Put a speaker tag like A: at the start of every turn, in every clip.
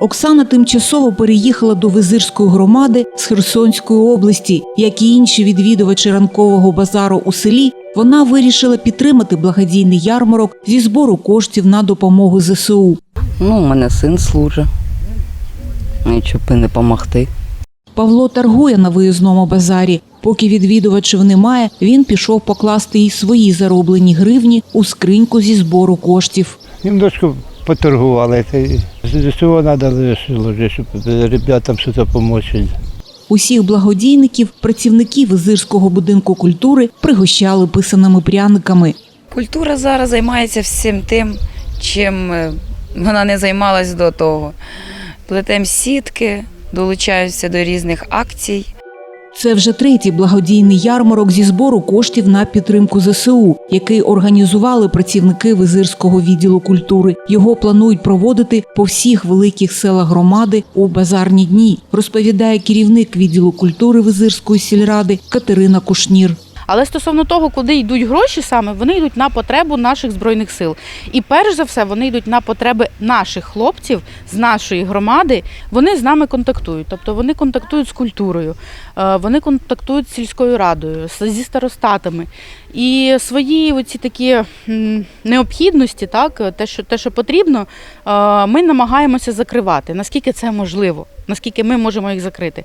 A: Оксана тимчасово переїхала до визирської громади з Херсонської області. Як і інші відвідувачі ранкового базару у селі, вона вирішила підтримати благодійний ярмарок зі збору коштів на допомогу ЗСУ.
B: Ну, у мене син служить. Ну, і щоб не допомогти.
A: Павло торгує на виїзному базарі. Поки відвідувачів немає, він пішов покласти і свої зароблені гривні у скриньку зі збору коштів.
C: Немножко поторгували. З цього треба лише, щоб ребятам щось допомогти.
A: Усіх благодійників, працівників Визирського будинку культури пригощали писаними пряниками.
D: Культура зараз займається всім тим, чим е, вона не займалась до того. Плетем сітки, долучаюся до різних акцій.
A: Це вже третій благодійний ярмарок зі збору коштів на підтримку ЗСУ, який організували працівники Визирського відділу культури. Його планують проводити по всіх великих селах громади у базарні дні, розповідає керівник відділу культури Визирської сільради Катерина Кушнір.
E: Але стосовно того, куди йдуть гроші саме, вони йдуть на потребу наших збройних сил. І перш за все, вони йдуть на потреби наших хлопців з нашої громади. Вони з нами контактують, тобто вони контактують з культурою, е, вони контактують з сільською радою, зі старостатами. І свої оці такі необхідності, так те, що те, що потрібно, е, ми намагаємося закривати, наскільки це можливо, наскільки ми можемо їх закрити.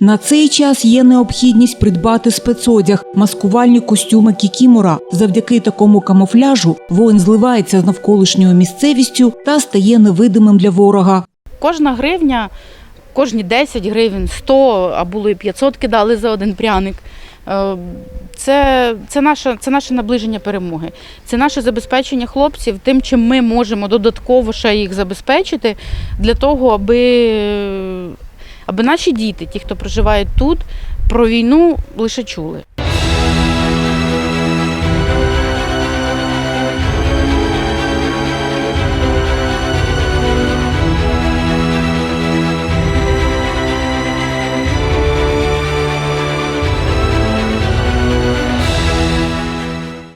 A: На цей час є необхідність придбати спецодяг, маскувальні костюми кікімора. Завдяки такому камуфляжу воїн зливається з навколишньою місцевістю та стає невидимим для ворога.
E: Кожна гривня, кожні 10 гривень, 100, а було і 500 кидали за один пряник. Е, Це, це, наше, це наше наближення перемоги. Це наше забезпечення хлопців тим, чим ми можемо додатково ще їх забезпечити для того, аби, аби наші діти, ті, хто проживають тут, про війну лише чули.